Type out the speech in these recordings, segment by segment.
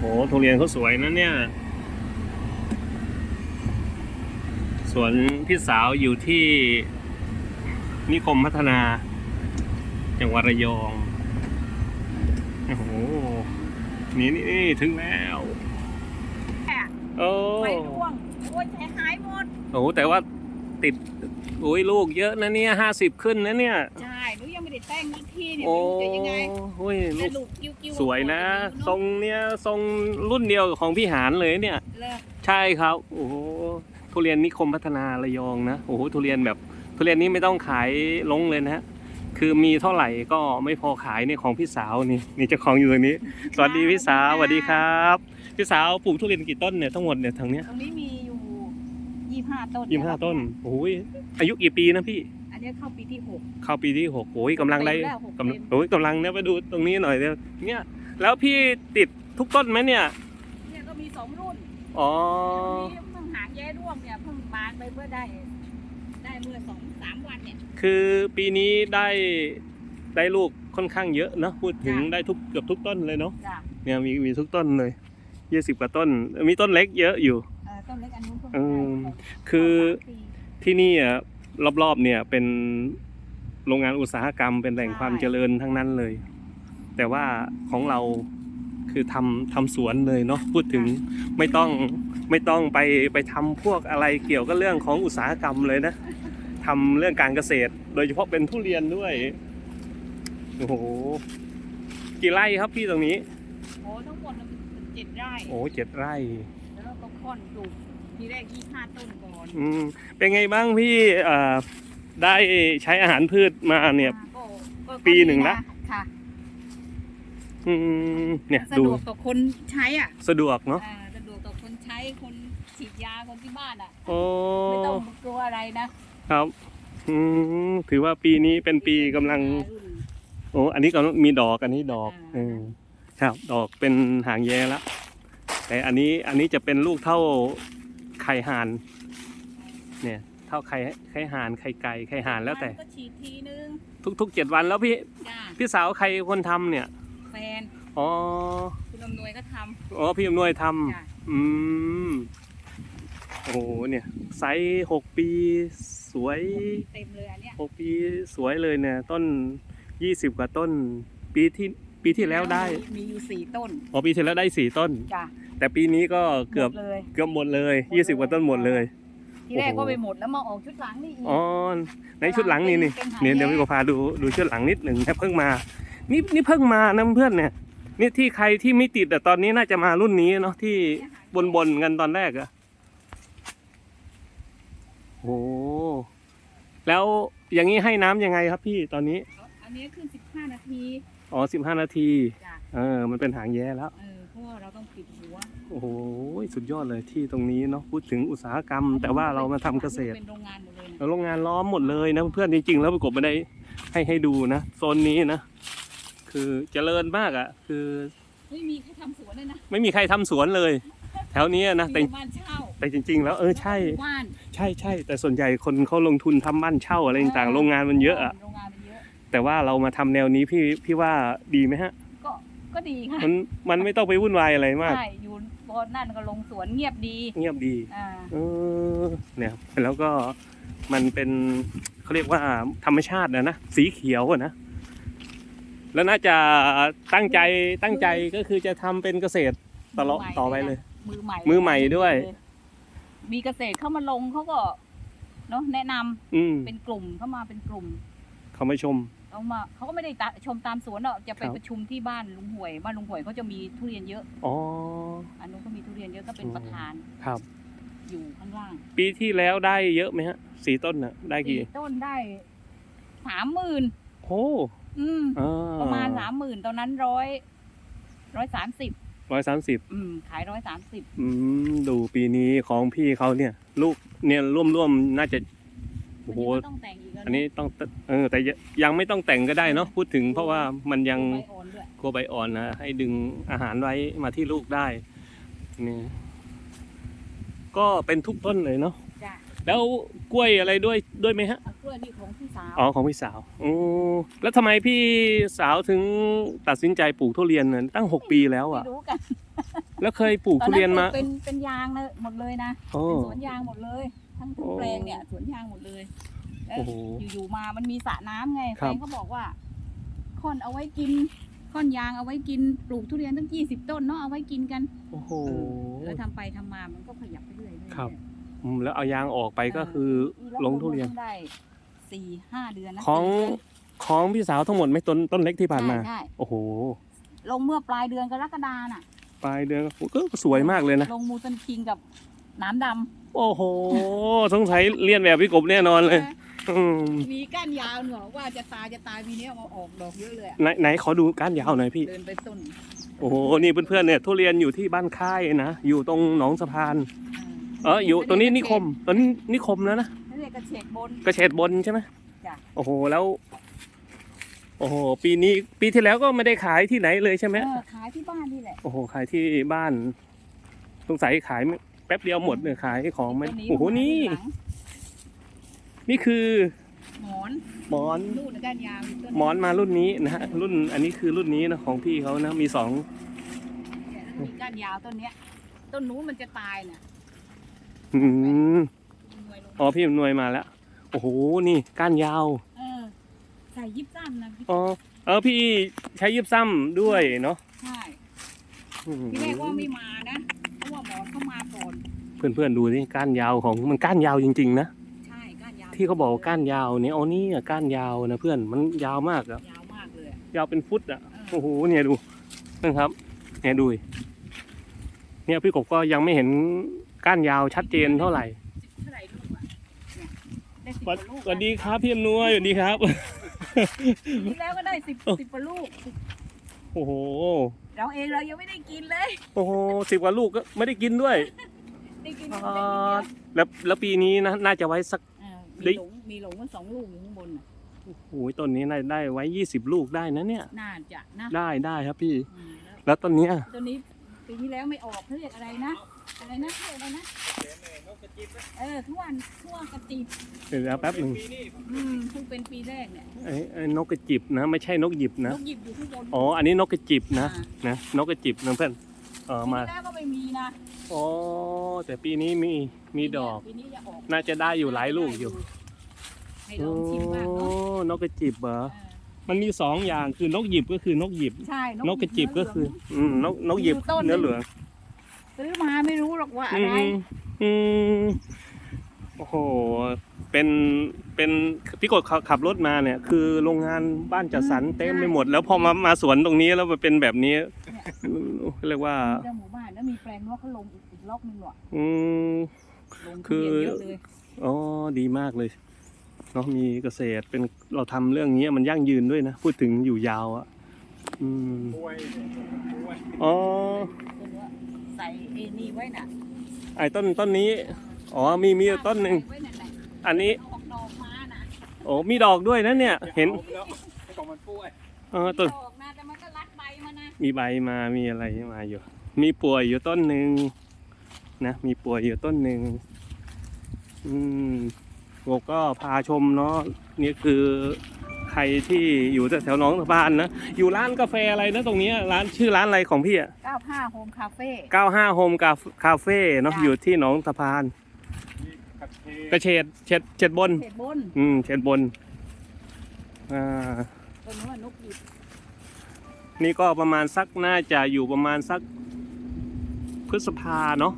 โหทุเรียนเขาสวยนะเนี่ย สวนพี่สาวอยู่ที่นิคมพัฒนา จังหวัดระยอง โอ้โห นี่นี่นี่ถึงแล้วโอ้ไม่ร่วงโอ้ยหายหมด โอ้โหแต่ว่าติดโอ้ยลูกเยอะนะเนี่ยห้าสิบขึ้นนะเนี่ย ใช่หนูยังไม่ได้ แต่งอีกทีเนี่ยโอ้ไม่รู้จะยังไงโอ้ยลูแต่กลูกกิ้วๆสวยนะเาทรงเนี้ยทรงรุ่นเดียวกับของพี่หานเลยเนี่ย เลยใช่ครับ โอ้โหทุเรียนนิคมพัฒนาระยองนะ โอ้โหทุเรียนแบบทุเรียนนี้ไม่ต้องขายลงเลยนะฮะคือมีเท่าไหร่ก็ไม่พอขายเนี่ยของพี่สาวนี่นี่เจ้าของอยู่ตรงนี้ สวัสดีพี่สาวสวัสดีครับพี่สาวปลูกทุเรียนกี่ต้นเนี่ยทั้งหมดเนี่ยทางเนี้ยตรงนี้มีอยู่ยี่ห้าต้นยี่ห้าต้นโอ้ยอายุกี่ปีนะพี่อั นนี้เข้าปีที่หก เข้าปีที่หกโอ้ยกำลังได้เต็มแล้วหกกำลังเต็มโอ้ยกำลังเนี่ยไปดูตรงนี้หน่อยเนี่ยเนี่ยแล้วพี่ติดทุกต้นไหมเนี่ย เนี่ยก็มีสองรุ่นอ๋อเนี่ยเพิ่งหางแย้ร่วงเนี่ยเพิ่งบานไปเมื่อได้ ได้เมื่อสองสามวันเนี่ย คือปีนี้ได้ได้ลูกค่อนข้างเยอะนะพูดถึงจ้ะ ได้ทุกเกือบทุกต้นเลยเนาะจ้ะเนี่ยมีมีทุกต้นเลยยี่สิบกว่าต้น มีต้นเล็กเยอะอยู่ เอ่อต้นเล็กอันนู้นก็อืม ได้คือสามปีที่นี่อะ รอบๆเนี่ยเป็นโรงงานอุตสาหกรรมเป็นแหล่งใช่ความเจริญทั้งนั้นเลย แต่ว่าของเราคือทำทำสวนเลยเนาะพูดถึงไม่ต้องไม่ต้องไปไปทำพวกอะไรเกี่ยวกับเรื่องของอุตสาหกรรมเลยนะทำเรื่องการเกษตร โดยเฉพาะเป็นทุเรียนด้วยโอ้โหกี่ไร่ครับพี่ตรงนี้โอ้ทั้งหมดมันเจ็ดไร่โอ้เจ็ดไร่แล้วเราก็ค่อนปลูก ทีแรกยี่ห้าต้นก่อนอืมเป็นไงบ้างพี่เอ่อได้ใช้อาหารพืชมาเนี่ย ก็ก็ปีหนึ่งละ ค่ะอืมเนี่ยสะดูดวกต่อคนใช้อะสะดวกเนาะอ่าสะดวกต่อคนใช้คนฉีดยาคนที่บ้านอะ โอ้ไม่ต้องกลัวอะไรนะครับอืมถือว่าปีนี้เป็นปีกำลัง รุ่น โอ้อันนี้ก็มีดอก อันนี้ดอกอ่า เออครับ ดอกเป็นหางแย่แล้วแต่อันนี้ อันนี้จะเป็นลูกเท่า ไข่ห่าน เนี่ย เท่าไข่ไข่ห่านไข่ไก่ไข่ห่านแล้วแต่ ก็ฉีดทีนึงทุกๆเจ็ดวันแล้วพี่จ้าพี่สาวใครคนทำเนี่ย แฟนอ๋อคุณอำนวยก็ทอ๋อพี่อำนวยทำจ้าำอืมโอ้โหเนี่ยไซส์หกปีสวยเต็มเลยอันเนี้ย หกปีสวยเลยเนี่ย ต้นยี่สิบกว่าต้นปีที่ ปีที่แล้วได้มีอยู่สี่ต้นอ๋อปีที่แล้วได้สี่ต้น จ้าแต่ปีนี้ก็เกือบหมดเลย เกือบหมดเลยหมดยี่สิบเลยกว่าต้นหมดเลย ที่แรกโอ้โหก็ไปหมดแล้วมาออกชุดหลังนี่อีก อ๋อในชุดหลังนี่นี่เป็นหางเนี่ยเดี๋ยวแยก พี่ก็พาดูดูชุดหลังนิดหนึ่งนะเพิ่งมา นี่นี่เพิ่งมานะเพื่อนเนี่ยนี่ที่ใครที่ไม่ติดแต่ตอนนี้น่าจะมารุ่นนี้เนาะที่บนบนๆกันตอนแรกอะโอ้แล้วอย่างนี้ให้น้ำยังไงครับพี่ตอนนี้ อันนี้ขึ้นสิบห้านาที อ๋อสิบห้านาที จ้าเออ มันเป็นหางแย่แล้ว เออเพราะว่าเราต้องปิดหัวโอ้โห สุดยอดเลยที่ตรงนี้เนาะ พูดถึงอุตสาหกรรม แต่ว่าเรามาทำเกษตร เป็นโรงงานหมดเลยนะแล้วโรงงานล้อมหมดเลยนะเพื่อนจริง ๆ แล้วประกบไม่ได้ให้ให้ดูนะโซนนี้นะ คือเจริญมากอะ่ะ คือไม่มีใครทำสวนเลยนะไม่มีใครทำสวนเลย แถวนี้นะแต่มีบ้านเช่าแต่จริง ๆ แล้วเออใช่ บ้านใช่ใช่แต่ส่วนใหญ่คนเขาลงทุนทำบ้านเช่าอะไรต่างๆโรงงานมันเยอะอะ โรงงานมันเยอะ แต่ว่าเรามาทำแนวนี้พี่พี่ว่าดีไหมฮะ ก็ก็ดีค่ะมันมันไม่ต้องไปวุ่นวายอะไรมากใช่อยู่บนนั่นก็ลงสวนเงียบดี เงียบดีอ่าเออเนี่ยแล้วก็มันเป็นเขาเรียกว่าธรรมชาตินะนะสีเขียวอะนะแล้วน่าจะตั้งใจตั้งใจก็คือจะทำเป็นเกษตรตลอดมืใหม่ต่อไปเลยนะมือใหม่มือใหม่ด้วย มีเกษตรเข้ามาลงเขาก็เนาะแนะนำอืมเป็นกลุ่มเข้ามาเป็นกลุ่ม เขาไม่ชม เขามาเขาก็ไม่ได้ตะชมตามสวนหรอกจะไปครับ ประชุมที่บ้านลุงหวยบ้านลุงหวยเขาจะมีทุเรียนเยอะอ๋อ อันนู้นก็มีทุเรียนเยอะก็เป็นอ๋อประธานครับ อยู่ข้างล่างปีที่แล้วได้เยอะไหมฮะสี่ต้นน่ะได้กี่สี่ต้นได้สามหมื่นโอ้อืม อ่ประมาณสามหมื่นตอนนั้นร้อยร้อยสามสิบร้อยสามสิบอืม ขายร้อยสามสิบอืมดูปีนี้ของพี่เขาเนี่ย ลูกเนี่ยร่วมๆน่าจะ โอ้โหต้องแต่งอีกแล้วอันนี้ต้องเออแต่ยังไม่ต้องแต่งก็ได้เนาะพูดถึงเพราะว่ามันยังใบอ่อนด้วยกลัวใบอ่อนนะให้ดึงอาหารไว้มาที่ลูกได้นี่ก็เป็นทุกต้นเลยเนาะจ้ะแล้วกล้วยอะไรด้วยด้วยไหมฮะ เอากล้วยนี่ของพี่สาวอ๋อของพี่สาวอ๋อแล้วทำไมพี่สาวถึงตัดสินใจปลูกทุเรียนเนี่ยตั้งหกปีแล้วอะไม่รู้กัน แล้วเคยปลูกตอนทุนั้นเรียนมาปลูกเป็นเป็นยางนะหมดเลยนะโอ้ เป็นสวนยางหมดเลย ทั้งทั้งโอ้แปลงเนี่ยสวนยางหมดเลยแล้วโอ้โหอยู่ๆมามันมีสระน้ำไงครัแฟบนก็บอกว่าค่อนเอาไว้กินค่อนยางเอาไว้กินปลูกทุเรียนตั้งยี่สิบต้นเนาะเอาไว้กินกันโอ้โหเออแล้วทำไปทำมามันก็ขยับไปเรื่อยๆครับ อืมแล้วเอายางออกไปก็คือ ลงทุเรียนต้ได้สี่ห้าเดือนนะของสี่เดือนของพี่สาวทั้งหมดไหม่ต้นต้นเล็กที่ผ่านมา ใช่ใช่โอ้โห ลงเมื่อปลายเดือนกรกฎาน่ะ ปลายเดือนก็สวยมากเลยนะ ลงมูซันคิงกับน้ำดำโอ้โห สงสัยเลียนแบบพี่กบแน่นอนเลย อืมมีก้านยาวเหนอว่าจะตายจะตายปีนี้เอามาออกดอกเยอะเลยอะไหนไหนขอดูก้านยาวหน่อยพี่ เดินไปต้นโอ้โห นี่เพื่อนๆเนี่ย ทุเรียนอยู่ที่บ้านค่ายนะ อยู่ตรงหนองสะพาน เอออยู่ตรงนี้นิคม ตอนนี้นิคมแล้วนะนั่นเรียกกระเฉกบน กระเฉดบนใช่ไหมจ้ะ โอ้โห แล้ว โอ้โหปีนี้ปีที่แล้วก็ไม่ได้ขายที่ไหนเลยใช่ไหมเออขายที่บ้านนี่แหละโอ้โหขายที่บ้านสงสัยขายแป๊บเดียวหมดเลยขายของไม่ต้โอ้โหนี่ หลังนี่คือหมอนหมอน ลูกก้านยาวต้นหมอนมารุ่นนี้นะฮะรุ่นอันนี้คือรุ่นนี้นะของพี่เขานะมีสองเนี่ยแล้วก็มีก้านยาวต้นเนี้ย ต้นนู้นมันจะตายน่ะอืมหน่วยลงอ๋อพี่อำนวยมาแล้ว โอ้โหนี่ก้านยาวเออใส่ยิบซ้ำนะพี่อ๋อเออพี่ใช้ยิบซ้ำด้วยเนาะใช่อืมที่แรกว่าไม่มานะเพราะว่าหมอนเข้ามาก่อนเพื่อนๆดูนี่ก้านยาวของมันก้านยาวจริงๆนะใช่ก้านยาวที่เขาบอกว่าก้านยาวเนี่ยเอานี่อะก้านยาวนะเพื่อนมันยาวมากอะยาวมากเลยอะยาวเป็นฟุตอะเอโอ้อโหเนี่ยดูนะครับเนี่ยดูดิเนี่ยพี่กบก็ยังไม่เห็นก้านยาวชัดเจนเท่าไหร่เท่าไหร่ลูกอะเนี่ยได้สิบสวัสกว่าลูกสวัสดีครับพี่อำนวยสวัสดีครับ ที่แล้วก็ได้สิบสิบกว่าลูก โอ้โห เราเองเรายังไม่ได้กินเลย โอ้โหสิบกว่าลูกก็ไม่ได้กินด้วย ได้กินอ่ได้กินเดียาวแล้วแล้วปีนี้นะน่าจะไว้สักเออได้ มีหลงมีหลงมันสองลูกอยู่ข้างบนน่ะโอ้ยต้นนี้น่าจะได้ไว้ยี่สิบลูกได้นะเนี่ย น่าจะนะได้ได้ครับพี่ อืมแล้วแล้วต้นเนี้ย ตัวนี้ปีที่แล้วไม่ออกเขาเรียกอะไรนะ อะไรนะเรียกอะไรนะเออทุกวันทุกวันกระติบเดี๋ยวแป๊บหนึ่งอืมเพิ่งเป็นปีแรกเนี่ยไอ้ไอ้นกกระจิบนะ ไม่ใช่นกหยิบนนะกหยิบอยู่ข้างบน อ๋อ อันนี้นกกระจิบนะอ่านะ นกกระจิบนะเพื่อนเออปีมาที่แล้วก็ไม่มีนะอ๋อ แต่ปีนี้มี มีดอก ปีนี้จะออกน่าจะได้อยู่หลายลูกอยู่ให้ลองชิมบ้างเนาะโอ้นกกระจิบเหรอ เออมันมีสองอย่างคือนกหยิบก็คือนกหยิบ ใช่นกกระจิบก็คือ อืม นกนกหยิบมีต้นหนึ่งเนื้อเหลือง ซื้อมาไม่รู้หรอกว่าอะอืไรมอืมโอ้โห เป็น เป็นพี่กดขับขับรถมาเนี่ย คือโรงงานบ้านจัดสรรเต็มไปหมด แล้วพอมามาสวนตรงนี้แล้วมันเป็นแบบนี้ เรียกว่าเจ้าหมู่บ้านแล้วมีแปลงนกเขาลงอีกอีกรอบนึงหรออืมลงคือทุเรียนเยอะเลยอ๋อดีมากเลยเนาะมีเกษตรเป็นเราทำเรื่องนี้มันยั่งยืนด้วยนะ พูดถึงอยู่ยาวอะอืมป่วยป่วยอ๋อตัวเนี้ย ใส่เอนี่ไว้น่ะไอ้ต้นต้นนี้ อ๋อมีมีอยู่ต้นหนึ่งใส่ไว้น่ะแหละอันนี้เอาออกดอกมาน่ะโอ้มีดอกด้วยนะเนี่ย เห็นอาแล้วให้ของมันป่วยเออต้น ดอกนะแต่มันก็รัดใบมานะมีใบมา มีอะไรมาอยู่ มีป่วยอยู่ต้นหนึ่งนะ มีป่วยอยู่ต้นหนึ่งอืมผมก็พาชมเนาะนี่คือ ใครที่อยู่แถวๆหนองสะพานนะ อยู่ร้านกาแฟอะไรนะตรงเนี้ยร้านชื่อร้านอะไรของพี่อะ95 Home Cafe 95 Home Cafe เนาะจ้ะอยู่ที่หนองสะพานมีขัดเทกระเฉดเฉดเฉดบนเขตบน อืมเฉดบนอ่าตัวนู้นนกหยิบนี่ก็ประมาณสักน่าจะอยู่ประมาณสักพฤษภาเนาะ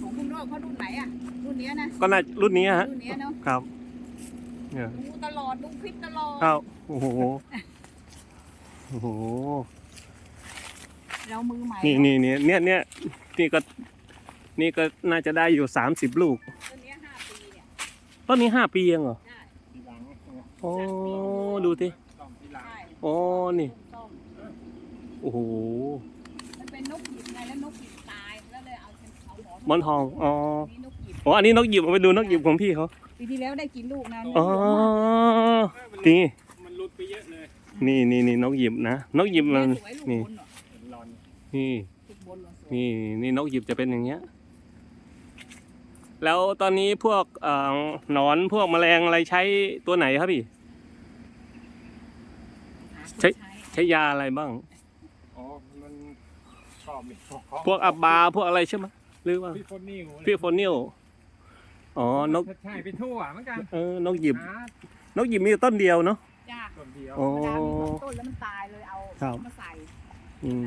ของคุณโรจน์เขารุ่นไหนอะรุ่นเนี้ยนะก็น่ารุ่นนี้ฮะรุ่นเนี้ยเนาะครับ เนี่ยดูตลอดดูคลิปตลอดเข้าโอ้โหโอ้โหเรามือใหม่นี่นี่นี่เนี่ยเนี่ยนี่ก็นี่ก็น่าจะได้อยู่สามสิบลูกต้นเนี้ยห้าปีเนี่ยต้นนี้ห้าปีเองเหรอใช่ทีหลังโอ้ดูสิต้องทีหลังใช่โอ้นี่ต้มโอ้โหมันเป็นนกหยิบไงแล้วนกหยิบตายแล้วเลยเอาเอาหมอนหมอนทองอ๋อนี่นกหยิบอ๋ออันนี้นกหยิบเอาไปดูนกหยิบของพี่เขา ปีที่แล้วได้กินลูกนะอ๋อเยอะมากนี่มันหลุดไปเยอะเลย นี่นี่นี่นกหยิบนะนกหยิบมันสวยลูกนี่บนเหรอเห็นรอนนี่ลูกบนเหรอสวยนี่นี่นกหยิบจะเป็นอย่างเงี้ย แล้วตอนนี้พวกเอ่อหนอนพวกแมลงอะไรใช้ตัวไหนครับพี่หาคนใช้ใช้ยาอะไรบ้างอ๋อมันชอบมีของพวกอับบาพวกอะไรใช่ไหมหรือว่าพี่โฟนิวพี่โฟนิล อ๋อนกใช่ไปทั่วเหมือนกันเออนกหยิบ หานกหยิบมีต้นเดียวเนาะจ้าต้นเดียวโอ้ธรรมดามีสองต้นแล้วมันตายเลยเอาครับ มาใส่อืม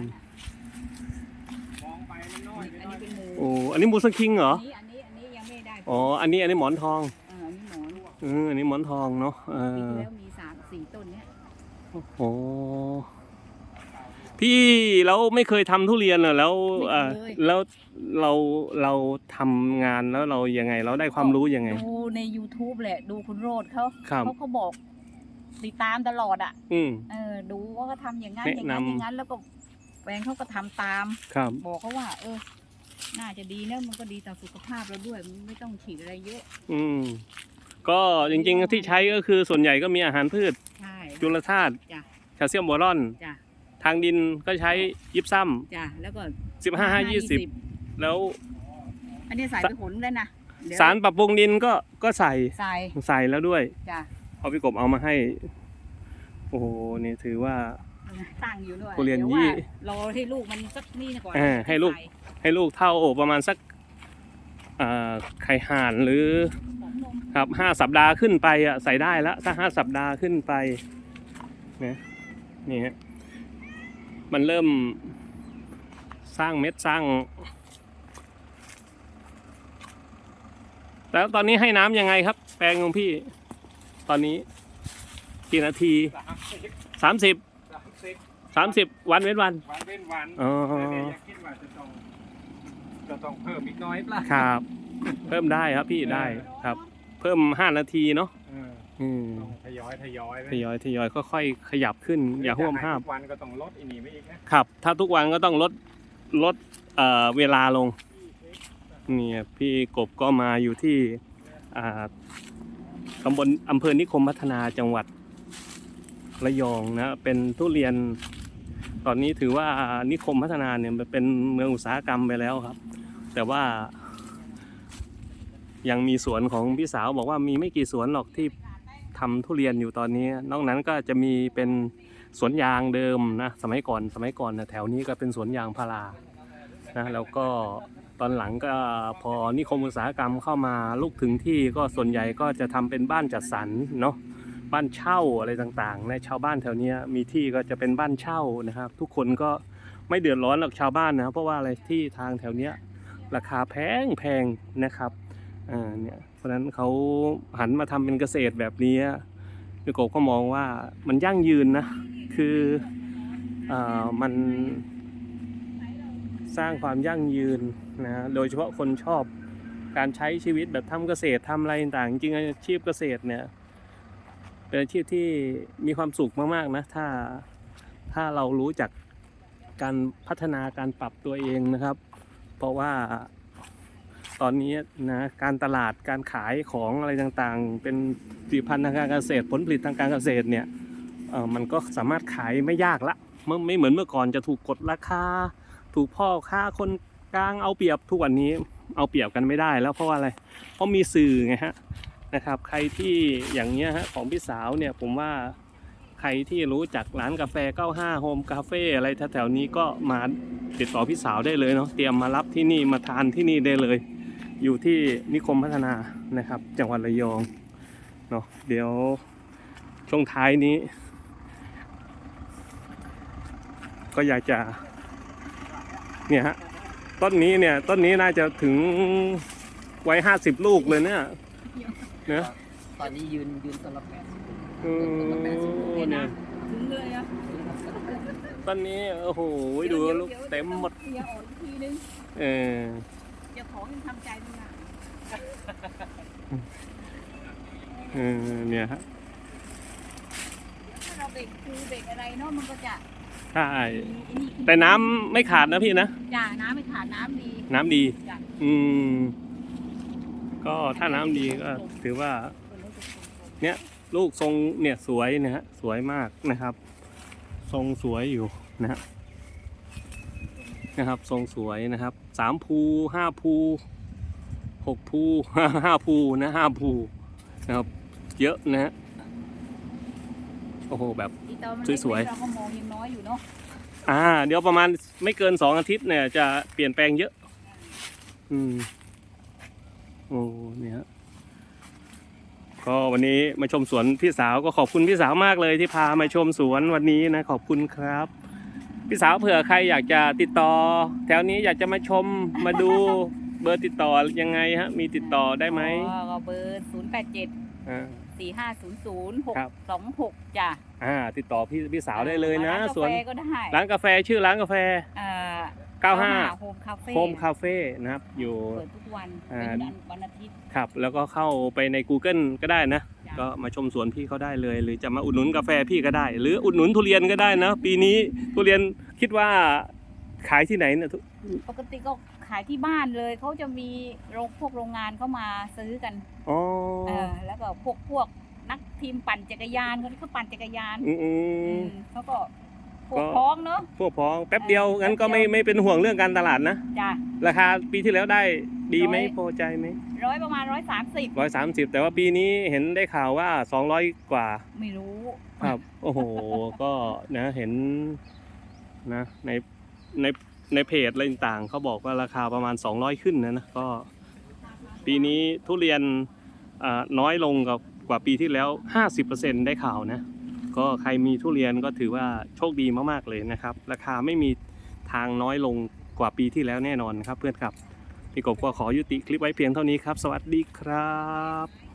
มองไปมันน้อยอันไปน้อยนี้เป็นหมูโอ้อันนี้มูสคิงเหรอ อันนี้อันนี้อันนี้ยังไม่ได้อ๋อ อันนี้อันนี้หมอนทองเอออันนี้หมอนเอออันนี้หมอนทองเนาะเอปีอที่แล้วมีสามสี่ต้นเนี้ยโอ้ พี่แล้วไม่เคยทำทุเรียนเหรอแล้วเออแล้วเราเราทำงานแล้วเรายังไง เราได้ความรู้ยังไง ดูใน YouTube แหละ ดูคุณโรดเขาครับ เขาเขาบอก ติดตามตลอดอะ อืม เออ ดูว่าเขาทำอย่างนั้นแนะอย่างนั้นนำอย่างนั้น แล้วก็แฟนเขาก็ทำตาม ครับ บอกเขาว่า เออ น่าจะดีนะมันก็ดีต่อสุขภาพเราด้วยมันไม่ต้องฉีดอะไรเยอะ อืมก็จริงๆที่ใช้ก็คือส่วนใหญ่ก็มีอาหารพืช ใช่ จุลธาตุจ้ะ แคลเซียมบอรอน จ้ะ ทางดินก็ใช้ยิบซ้จ้ะแล้วก็ำสิบห้าห้ายี่สิบแล้วอันนี้ใส่ไปผลแล้วนะเดี๋ยวสารปรับปรุงดินก็ก็ใส่ใส่ใส่แล้วด้วยจ้ะเอาพี่กบเอามาให้ โอ้โหนี่ถือว่า ตั้งอยู่ด้วยทุเรียนดี๋วยี่ว่ารอให้ลูกมันสักนี่ก่อนอ่าให้ลูก ใส่ให้ลูกเท่าประมาณสักอ่าไข่ห่านหรือของนมครับห้าสัปดาห์ขึ้นไปอะใส่ได้แล้วถ้าห้าสัปดาห์ขึ้นไปนะนี่ฮะ มันเริ่มสร้างเม็ดสร้าง แล้วตอนนี้ให้น้ำยังไงครับ แปลงของพี่ ตอนนี้ กี่นาทีสามสิบสามสิบสามสิบสามสิบวันเว้นวันวันเป็นวันอ๋อแต่เนี่ยยังคิดว่าจะต้องจะต้องเพิ่มอีกน้อยเปล่าครับ เพิ่มได้ครับพี่ได้ครับ เพิ่มห้านาทีเนาะเอออืมต้องทยอยทยอยไปทยอยทยอยค่อยๆขยับขึ้น อย่าห่วงห้าม ทุกวันก็ต้องลดอีนี่ไปอีกนะครับ ถ้าทุกวันก็ต้องลดลดเอ่อเวลาลงเนี่ยพี่กบก็มาอยู่ที่อ่าตำบลอำเภอนิคมพัฒนาจังหวัดระยองนะ เป็นทุเรียน ตอนนี้ถือว่านิคมพัฒนาเนี่ยมันเป็นเมืองอุตสาหกรรมไปแล้วครับ แต่ว่ายังมีสวนของพี่สาวบอกว่ามีไม่กี่สวนหรอกที่ ทำทุเรียนอยู่ตอนนี้ นอกนั้นก็จะมีเป็นสวนยางเดิมนะสมัยก่อนสมัยก่อนนะแถวนี้ก็เป็นสวนยางพารานะแล้วก็ตอนหลังก็พอนิคมอุตสาหกรรมเข้ามาลุกถึงที่ก็ส่วนใหญ่ก็จะทำเป็นบ้านจัดสรรเนาะบ้านเช่าอะไรต่างๆนะชาวบ้านแถวเนี้ยมีที่ก็จะเป็นบ้านเช่านะครับ ทุกคนก็ไม่เดือดร้อนหรอกชาวบ้านนะเพราะว่าอะไรที่ทางแถวเนี้ยราคาแพงแพงนะครับ อ่าเนี่ยเพราะนั้นเขาหันมาทำเป็นเกษตรแบบนี้พี่กบก็มองว่ามันยั่งยืนนะ คืออ่ามันสร้างความยั่งยืนนะโดยเฉพาะคนชอบการใช้ชีวิตแบบทำเกษตรทำอะไรต่างจริงๆอาชีพเกษตรเนี่ยเป็นอาชีพที่มีความสุขมากๆนะถ้าถ้าเรารู้จักการพัฒนาการปรับตัวเองนะครับ เพราะว่า ตอนนี้นะการตลาดการขายของอะไรต่างๆ เป็นผลิตภัณฑ์ทางการเกษตร ผลผลิตทางการเกษตรเนี่ยมันก็สามารถขายไม่ยากละไม่ไม่เหมือนเมื่อก่อนจะถูกกดราคา ถูกพ่อค้าคนกลางเอาเปรียบทุกวันนี้เอาเปรียบกันไม่ได้แล้วเพราะอะไร เพราะมีสื่อไงฮะนะครับ ใครที่อย่างเงี้ยฮะของพี่สาวเนี่ยผมว่าใครที่รู้จักร้านกาแฟ 95 Home Cafe อะไรแถวๆนี้ก็มาติดต่อพี่สาวได้เลยเนาะเตรียมมารับที่นี่มาทานที่นี่ได้เลย อยู่ที่นิคมพัฒนานะครับ จังหวัดระยองเนาะเดี๋ยวช่วงท้ายนี้ ก็อยากจะ เนี่ยฮะต้นนี้เนี่ยต้นนี้น่าจะถึงไว้ห้าสิบลูกเลยเนี่ยเนะตอนนี้ยืนยืนต้นละแปดสิบโอ้เนี่ยถึงเลยอะต้นนี้โอ้โหดูลูกเต็มหมดเคลียร์ออ กอีกทีนึงเออเจ้าของยังทำใจไม่ได้เออเนี่ยฮะถ้าเราเบรกคือเบรกอะไรเนาะมันก็จะใช่มีไอ้นี่ขึ้แต่น้ำไม่ขาดนะพี่นะ จ้าน้ำไม่ขาดน้ำดีน้ำดี จ้ะอืม ก็ถ้าน้ำดีก็ถือว่า เนี่ยลูกทรงเนี่ยสวยนะฮะสวยมากนะครับ ทรงสวยอยู่นะฮะ นะครับทรงสวยนะครับสามภูห้าภูหกภูห้าภูนะห้าภูนะครับ เยอะนะฮะโอ้โหแบบอีตอนมันสวยๆเราก็มองยังน้อยอยู่เนาะอ่า เดี๋ยวประมาณไม่เกินสองอาทิตย์เนี่ย จะเปลี่ยนแปลงเยอะ อืมโอ้เนี่ยฮะก็วันนี้มาชมสวนพี่สาวก็ขอบคุณพี่สาวมากเลยที่พามาชมสวนวันนี้นะ ขอบคุณครับ พี่สาวเผื่อใครอยากจะติดต่อ แถวนี้อยากจะมาชมมาดูเบอร์ติดต่อยังไงฮะ มีติดต่อได้ไหมอ๋อก็เบอร์ศูนย์แปดเจ็ดอ่า สี่ห้าศูนย์ศูนย์หกครับ สองหกจ้ะอ่าติดต่อพี่พี่สาวได้เลยนะ ร้ากาสวนแฟก็ได้ร้านกาแฟชื่อร้านกาแฟอ่า 95 โฮมคาเฟ่โฮมคาเฟ่นะครับอยู่ เปิดทุกวันอ่า เป็นวันวันอาทิตย์ ครับ แล้วก็เข้าไปใน Google ก็ได้นะ จ้ะ ก็มาชมสวนพี่เขาได้เลย หรือจะมาอุดหนุนกาแฟพี่ก็ได้ หรืออุดหนุนทุเรียนก็ได้นะ ปีนี้ทุเรียนคิดว่าขายที่ไหนเนี่ยทุปกติก็ขายที่บ้านเลยเขาจะมีโรงพวกโรงงานเข้ามาซื้อกันอ๋อเออแล้วก็พวกพวกนักทีมปั่นจักรยานคนที่เขาปั่นจักรยานอืมอือืมมเขาก็ พวก็กพ้องเนาะพวกพ้องแป๊บเดียวเอองั้นก็ไม่แป๊บเดียวไม่เป็นห่วงเรื่องการตลาดนะจ้ะ ราคาปีที่แล้วได้ดีไหมร้อย พอใจไหมร้อยประมาณร้อยสามสิบร้อยสามสิบแต่ว่าปีนี้เห็นได้ข่าวว่าสองร้อยกว่า ไม่รู้ ครับ โอ้โห ก็นะเห็นนะในในในเพจอะไรต่างๆเขาบอกว่าราคาประมาณ 200 ขึ้นนะนะก็ ปีนี้ทุเรียนอ่าน้อยลงกับกว่าปีที่แล้ว 50%ได้ข่าวนะ ก็ใครมีทุเรียนก็ถือว่าโชคดีมากๆเลยนะครับ ราคาไม่มีทางน้อยลงกว่าปีที่แล้วแน่นอนครับเพื่อนครับ พี่กบก็ขอยุติคลิปไว้เพียงเท่านี้ครับ สวัสดีครับ